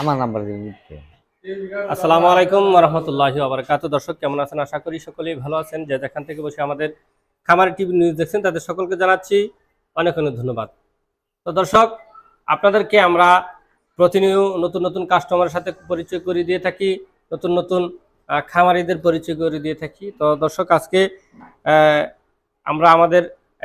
আমার নাম্বার দিতে আসসালামু আলাইকুম রহমতুল্লাহি আবরকাত দর্শক, কেমন আছেন? আশা করি সকলেই ভালো আছেন। যে যেখান থেকে বসে আমাদের খামার টিভি নিউজ দেখছেন, তাদের সকলকে জানাচ্ছি অনেক অনেক ধন্যবাদ। তো দর্শক, আপনাদেরকে আমরা প্রতিনিয়ত নতুন নতুন কাস্টমারের সাথে পরিচয় করে দিয়ে থাকি, নতুন নতুন খামারিদের পরিচয় করে দিয়ে থাকি। তো দর্শক, আজকে আমরা আমাদের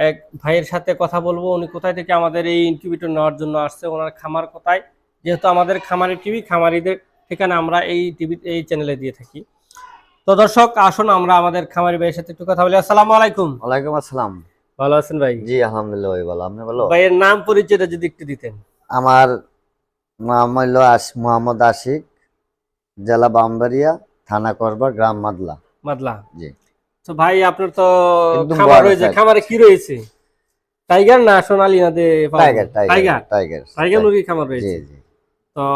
এক ভাইয়ের সাথে কথা বলব। উনি কোথায় থেকে আমাদের এই ইনকিউবেটর নেওয়ার জন্য আসছে, ওনার খামার কোথায়? যেহেতু আমাদের খামারি টিভি খামারিদের ঠিকানা আমরা এই টিভি এই চ্যানেলে দিয়ে থাকি। তো দর্শক আসুন আমরা আমাদের খামারি ভাইয়ের সাথে একটু কথা বলি। আসসালামু আলাইকুম। ওয়ালাইকুম আসসালাম। ভালো আছেন ভাই? জি আলহামদুলিল্লাহ ভাই ভালো। আপনি ভালো? ভাইয়ের নাম পরিচয়টা যদি একটু দিতেন। আমার নাম হইল আস মোহাম্মদ আশিক জেলা বামবাড়িয়া থানা করবা গ্রাম মাদলা। মাদলা। জি। তো ভাই আপনার তো খামার রয়েছে। খামারে কি রয়েছে? টাইগার না সোনালি না দে tiger tiger tiger tiger. Tiger মুরগি খামার রয়েছে। জি জি। তো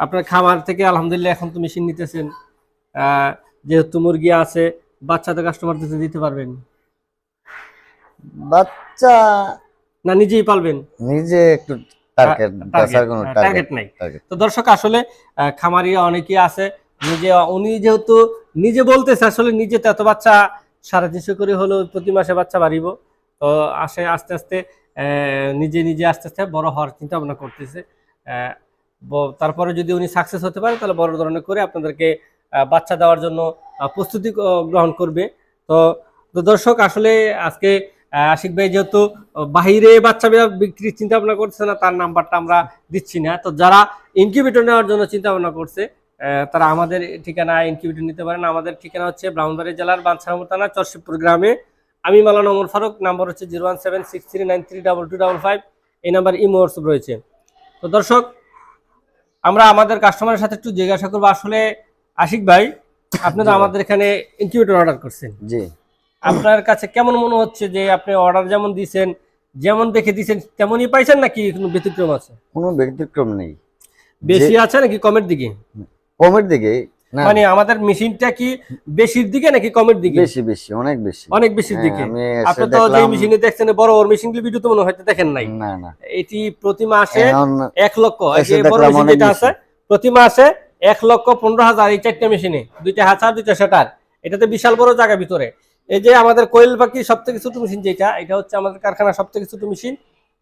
আপনার খামার থেকে আলহামদুলিল্লাহ এখন তো মেশিন নিতেছেন। আহ, যেহেতু মুরগি আছে বাচ্চাদের কাস্টমারদের দিতে পারবেন। বাচ্চা না নিজেই পালবেন? নিজে একটু টার্গেট নাই। তো দর্শক আসলে খামারি অনেকেই আছে নিজে উনি যেহেতু নিজে বলতেছে আসলে নিজে তো এত বাচ্চা করে হলেও প্রতি মাসে বাচ্চা বাড়িব। তো আসে আস্তে আস্তে আহ, নিজে নিজে আস্তে আস্তে বড় হওয়ার চিন্তা ভাবনা করতেছে। তারপরে যদি উনি সাকসেস হতে পারে, তাহলে বড় ধরনের করে আপনাদেরকে বাচ্চা দেওয়ার জন্য প্রস্তুতি গ্রহণ করবে। তো তো দর্শক, আসলে আজকে আশিক ভাই যেহেতু বাহিরে বাচ্চা বিক্রির চিন্তা ভাবনা করছে না, তার নাম্বারটা আমরা দিচ্ছি না। তো যারা ইনকিউবেটর নেওয়ার জন্য চিন্তা ভাবনা করছে তারা আমাদের ঠিকানা ইনকিউবেটর নিতে পারেন। আমাদের ঠিকানা হচ্ছে ব্রাহ্মণবাড়ি জেলার বাঞ্ছামু থানা, চরশিবপুর গ্রামে। আমি মালানা ওমর ফারুক, নাম্বার হচ্ছে zero one seven six three nine three double two double five. এই নাম্বার ইমো হোয়াটসঅ্যাপ রয়েছে। তো দর্শক আমরা আমাদের কাস্টমারের সাথে একটু জিজ্ঞাসা করব। আসলে আশিক ভাই আপনি তো আমাদের এখানে ইনকিউবেটর অর্ডার করছেন। জি। আপনার কাছে কেমন মনে হচ্ছে যে আপনি অর্ডার যেমন দিয়েছেন যেমন দেখে দিয়েছেন তেমনই পাইছেন নাকি কোনো ব্যতিক্রম আছে? কোনো ব্যতিক্রম নেই। বেশি আছে নাকি কমের দিকে? কমের দিকে মানে আমাদের মেশিনটা কি বেশির দিকে নাকি কমের দিকে? বেশি বেশি অনেক বেশি। অনেক বেশির হ্যাঁ, দিকে। আপনি তো যে মেশিনে দেখছেন বড় বড় মেশিনগুলো ভিডিও তো মনে হয়তো দেখেন নাই। না না। এটি প্রতি মাসে এখন এক লক্ষ এই যে বড় মেশিন যেটা আছে প্রতি মাসে এক লক্ষ পনেরো হাজার এই চারটে মেশিনে দুইটা হাজার দুইটা সেটার এটাতে বিশাল বড় জায়গা ভিতরে। এই যে আমাদের কোয়েল পাখি সব থেকে ছোট মেশিন যেটা এটা হচ্ছে আমাদের কারখানা সব থেকে ছোট মেশিন।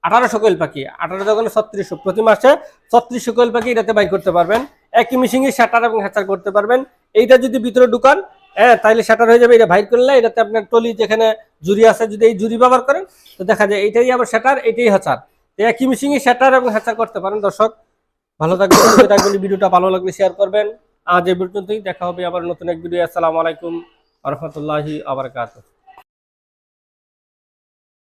আঠারোশো কোয়েল পাখি আঠারো দোকানে ছত্রিশশো। প্রতি মাসে ছত্রিশশো কোয়েল পাখি এটাতে বাই করতে পারবেন। একই মেশিনে শাটার এবং হ্যাচার করতে পারবেন। এইটা যদি ভিতরে ঢুকান হ্যাঁ তাইলে শাটার হয়ে যাবে, এটা ভাইর করলে এটাতে আপনার টলি যেখানে জুরি আছে, যদি এই জুরি ব্যবহার করেন, তো দেখা যায় এটাই আবার শাটার এটাই হ্যাচার একই মেশিনে শাটার এবং হ্যাচার করতে পারেন দর্শক। ভালো থাকবেন থাকবেন ভিডিওটা ভালো লাগলে শেয়ার করবেন। আজ এই পর্যন্তই, দেখা হবে আবার নতুন এক ভিডিও আসসালামু আলাইকুম রহমতুল্লাহি আবরকাত